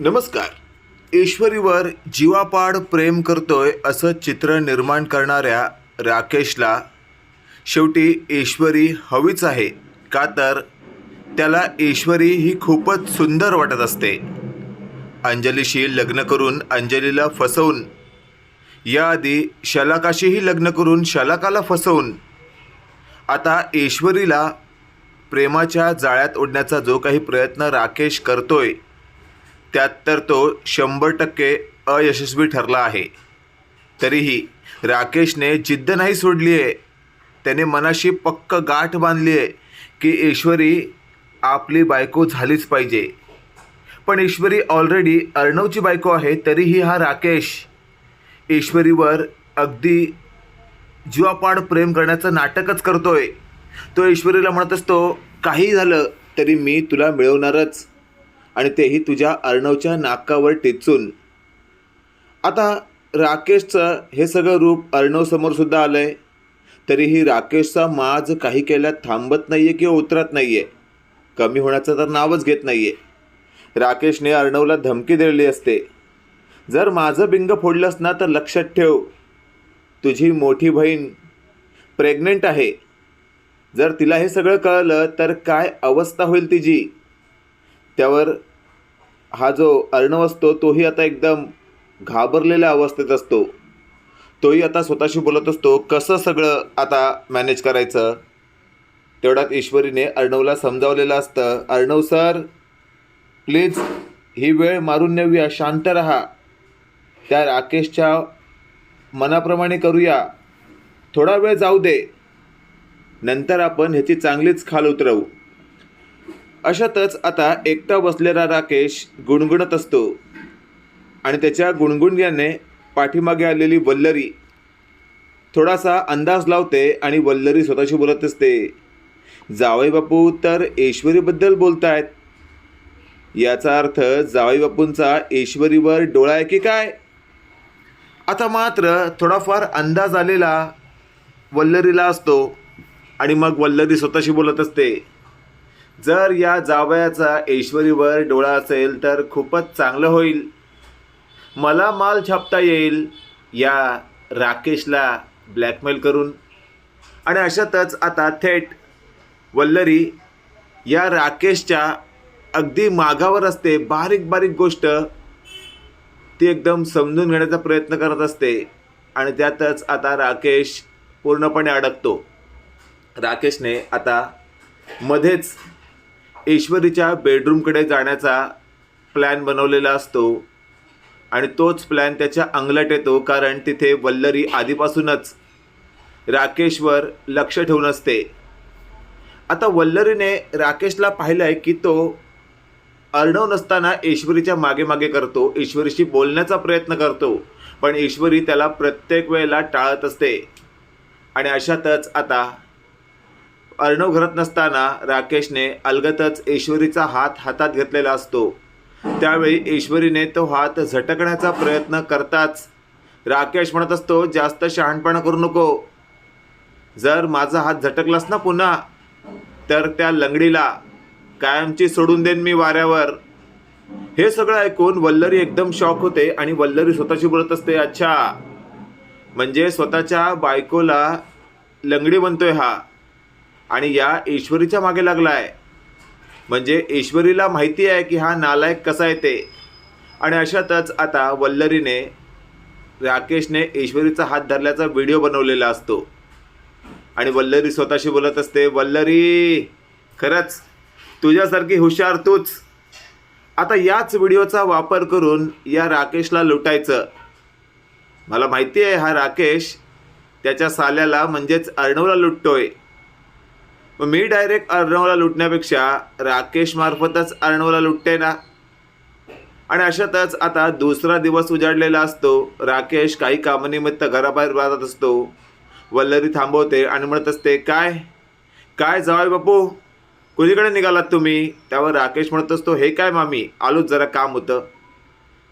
नमस्कार. ईश्वरीवर जीवापाड प्रेम करतोय असं चित्र निर्माण करणाऱ्या राकेशला शेवटी ईश्वरी हवीच आहे का तर त्याला ईश्वरी ही खूपच सुंदर वाटत असते. अंजलीशी लग्न करून अंजलीला फसवून याआधी शलाकाशीही लग्न करून शलाकाला फसवून आता ईश्वरीला प्रेमाच्या जाळ्यात ओढण्याचा जो काही प्रयत्न राकेश करतोय त्यात तर तो शंभर टक्के अयशस्वी ठरला आहे. तरीही राकेशने जिद्द नाही सोडली आहे. त्याने मनाशी पक्क गाठ बांधली आहे की ईश्वरी आपली बायको झालीच पाहिजे. पण ईश्वरी ऑलरेडी अर्णवची बायको आहे तरीही हा राकेश ईश्वरीवर अगदी जीवापाड प्रेम करण्याचं नाटकच करतोय. तो ईश्वरीला म्हणत असतो काही झालं तरी मी तुला मिळवणारच. आणि तेही तुझ्या अर्णवच्या नाकावर टेचून. आता राकेशचं हे सगळं रूप अर्णवसमोर सुद्धा आलं आहे तरीही राकेशचा माज काही केल्यात थांबत नाही आहे किंवा उतरत नाही आहे कमी होण्याचं तर नावच घेत नाही आहे राकेशने अर्णवला धमकी दिलेली असते. जर माझं बिंग फोडलंस ना तर लक्षात ठेव. तुझी मोठी बहीण प्रेग्नेंट आहे. जर तिला हे सगळं कळलं तर काय अवस्था होईल तिची? त्यावर हा जो अर्णव असतो तोही आता एकदम घाबरलेल्या अवस्थेत असतो. तोही आता स्वतःशी बोलत असतो कसं सगळं आता मॅनेज करायचं? तेवढ्यात ईश्वरीने अर्णवला समजावलेलं असतं अर्णव सर प्लीज ही वेळ मारून नेऊया शांत रहा. त्या राकेशच्या मनाप्रमाणे करूया. थोडा वेळ जाऊ दे. नंतर आपण ह्याची चांगलीच खाल उतरवू. अशातच आता एकटा बसलेला राकेश गुणगुणत असतो. आणि त्याच्या गुणगुणग्याने पाठीमागे आलेली वल्लरी थोडासा अंदाज लावते आणि वल्लरी स्वतःशी बोलत असते. जावई बापू तर ईश्वरीबद्दल बोलतायत. याचा अर्थ जावई बापूंचा ईश्वरीवर डोळा आहे की काय? आता मात्र थोडाफार अंदाज आलेला वल्लरीला असतो. आणि मग वल्लरी स्वतःशी बोलत असते. जर या जावयाचा ऐश्वरीवर डोळा असेल तर खूपच चांगलं होईल. मला माल छापता येईल या राकेशला ब्लॅकमेल करून. आणि अशातच आता थेट वल्लरी या राकेशच्या अगदी मागावर असते. बारीक बारीक गोष्ट ती एकदम समजून घेण्याचा प्रयत्न करत असते. आणि त्यातच आता राकेश पूर्णपणे अडकतो. राकेशने आता मध्येच ईश्वरीच्या बेडरूमकडे जाण्याचा प्लॅन बनवलेला असतो आणि तोच प्लॅन त्याच्या अंगलट येतो कारण तिथे वल्लरी आधीपासूनच राकेशवर लक्ष ठेवून असते. आता वल्लरीने राकेशला पाहिलं आहे की तो अर्णव नसताना ईश्वरीच्या मागे मागे करतो ईश्वरीशी बोलण्याचा प्रयत्न करतो पण ईश्वरी त्याला प्रत्येक वेळेला टाळत असते. आणि अशातच आता अर्णव घरात नसताना राकेशने अलगतच ईश्वरीचा हात हातात घेतलेला असतो. त्यावेळी ईश्वरीने तो हात झटकण्याचा प्रयत्न करताच राकेश म्हणत असतो जास्त शहाणपणा करू नको. जर माझा हात झटकलास ना पुन्हा तर त्या लंगडीला कायमची सोडून देईन मी वाऱ्यावर. हे सगळं ऐकून वल्लरी एकदम शॉक होते आणि वल्लरी स्वतःशी बोलत असते अच्छा म्हणजे स्वतःच्या बायकोला लंगडी बनतोय हा. आणि या ईश्वरीच्या मागे लागला आहे म्हणजे ईश्वरीला माहिती आहे की हा नालायक कसा येते आणि अशातच आता वल्लरीने राकेशने ईश्वरीचा हात धरल्याचा व्हिडिओ बनवलेला असतो. आणि वल्लरी स्वतःशी बोलत असते वल्लरी खरंच तुझ्यासारखी हुशार तूच. आता याच व्हिडिओचा वापर करून या राकेशला लुटायचं. मला माहिती आहे हा राकेश त्याच्या साल्याला म्हणजेच अर्णवला लुटतोय. मग मी डायरेक्ट अर्णवला लुटण्यापेक्षा राकेश मार्फतच अर्णवला लुटते ना? आणि अशातच आता दुसरा दिवस उजाडलेला असतो. राकेश काही कामानिमित्त घराबाहेर राहत असतो. वल्लरी थांबवते आणि म्हणत असते काय? काय जावय बापू? कुणीकडे निघालात तुम्ही? त्यावर राकेश म्हणत असतो हे काय मामी? आलोच जरा काम होतं.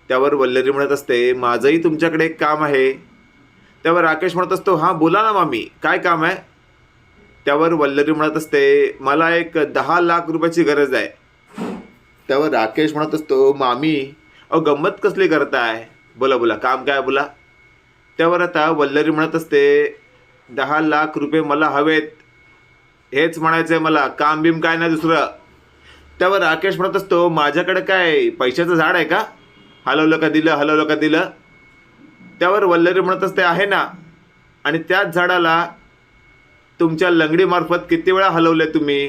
त्यावर वल्लरी म्हणत असते माझंही तुमच्याकडे एक काम आहे. त्यावर राकेश म्हणत असतो हां बोला ना मामी काय काम आहे? त्यावर वल्लरी म्हणत असते मला एक दहा लाख रुपयाची गरज आहे. त्यावर राकेश म्हणत असतो मामी अहो गंमत कसली करताय? बोला बोला काम काय बोला. त्यावर आता वल्लरी म्हणत असते दहा लाख रुपये मला हवेत. हेच म्हणायचं आहे मला काम बिम काय नाही दुसरं. त्यावर राकेश म्हणत असतो माझ्याकडे काय पैशाचं झाड आहे का? हलवलं का दिलं हलवलं का दिलं? त्यावर वल्लरी म्हणत असते आहे ना. आणि त्याच झाडाला तुमच्या लंगडीमार्फत किती वेळा हलवले तुम्ही?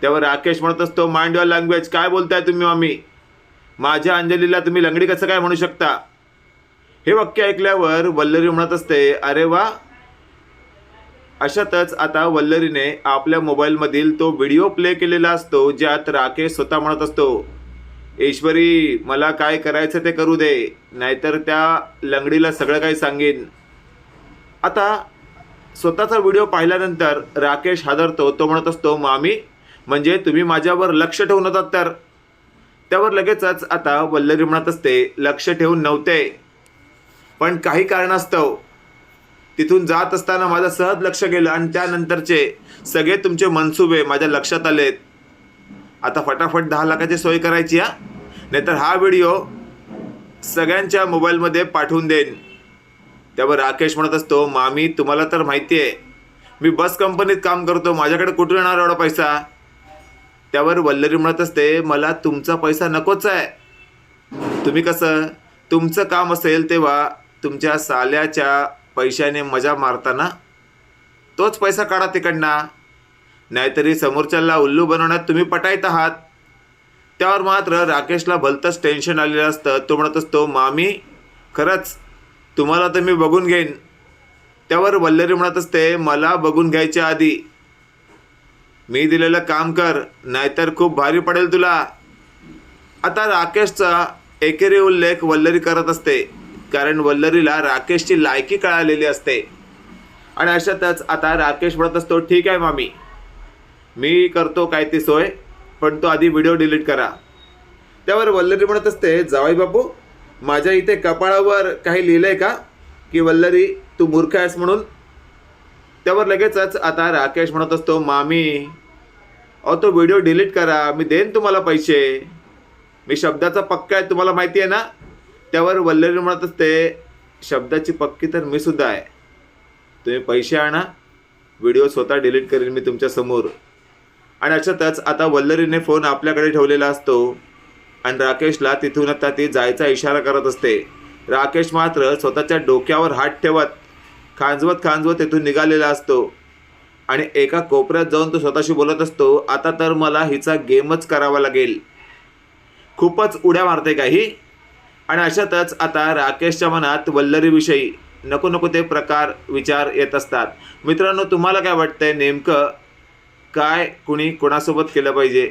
त्यावर राकेश म्हणत असतो माइंड युअर लँग्वेज काय बोलताय तुम्ही मामी माझ्या अंजलीला तुम्ही लंगडी कसं काय म्हणू शकता? हे वाक्य ऐकल्यावर वल्लरी म्हणत असते अरे वा. अशातच आता वल्लरीने आपल्या मोबाईलमधील तो व्हिडिओ प्ले केलेला असतो ज्यात राकेश स्वतः म्हणत असतो ईश्वरी मला काय करायचं ते करू दे नाहीतर त्या लंगडीला सगळं काही सांगेन. आता स्वतःचा व्हिडिओ पाहिल्यानंतर राकेश हादरतो. तो म्हणत असतो मामी म्हणजे तुम्ही माझ्यावर लक्ष ठेवून होतात तर? त्यावर लगेचच आता वल्लरी म्हणत असते लक्ष ठेवून नव्हते. पण काही कारणास्तव तिथून जात असताना माझं सहज लक्ष गेलं आणि त्यानंतरचे सगळे तुमचे मनसुबे माझ्या लक्षात आलेत. आता फटाफट दहा लाखाची सोय करायची हा? नाहीतर हा व्हिडिओ सगळ्यांच्या मोबाईलमध्ये पाठवून देईन. त्यावर राकेश म्हणत असतो मामी तुम्हाला तर माहिती आहे मी बस कंपनीत काम करतो माझ्याकडे कुठून येणार एवढा पैसा? त्यावर वल्लरी म्हणत असते मला तुमचा पैसा नकोच आहे. तुम्ही कसं? तुमचं काम असेल तेव्हा तुमच्या साल्याच्या पैशाने मजा मारताना तोच पैसा काढा तिकडनं. नाहीतरी समोरच्याला उल्लू बनवण्यात तुम्ही पटायत आहात. त्यावर मात्र राकेशला भलतंच टेन्शन आलेलं असतं. तो म्हणत असतो मामी खरंच तुम्हाला तर मी बघून घेईन. त्यावर वल्लरी म्हणत असते मला बघून घ्यायच्या आधी मी दिलेलं काम कर नाहीतर खूप भारी पडेल तुला. आता राकेशचा एकेरी उल्लेख वल्लरी करत असते कारण वल्लरीला राकेशची लायकी कळालेली असते. आणि अशातच आता राकेश म्हणत असतो ठीक आहे मामी मी करतो काय ती सोय पण तो आधी व्हिडिओ डिलीट करा. त्यावर वल्लरी म्हणत असते जावाई बापू माझ्या इथे कपाळावर काही लिहिलं आहे का? की वल्लरी तू मूर्ख आहेस म्हणून? त्यावर लगेचच आता राकेश म्हणत असतो मामी अहो तो व्हिडिओ डिलीट करा मी देईन तुम्हाला पैसे. मी शब्दाचा पक्का आहे तुम्हाला माहिती आहे ना? त्यावर वल्लरी म्हणत असते शब्दाची पक्की तर मी सुद्धा आहे. तुम्ही पैसे आणा व्हिडिओ स्वतः डिलीट करेन मी तुमच्यासमोर आणि अशातच आता वल्लरीने फोन आपल्याकडे ठेवलेला असतो. आणि राकेशला तिथून आता ती जायचा इशारा करत असते. राकेश मात्र स्वतःच्या डोक्यावर हात ठेवत खांजवत खांजवत तिथून निघालेला असतो. आणि एका कोपऱ्यात जाऊन तो स्वतःशी बोलत असतो आता तर मला हिचा गेमच करावा लागेल. खूपच उड्या मारते काही आणि अशातच आता राकेशच्या मनात वल्लरीविषयी नको नको ते प्रकार विचार येत असतात. मित्रांनो तुम्हाला काय वाटतंय? नेमकं काय कुणी कोणासोबत केलं पाहिजे?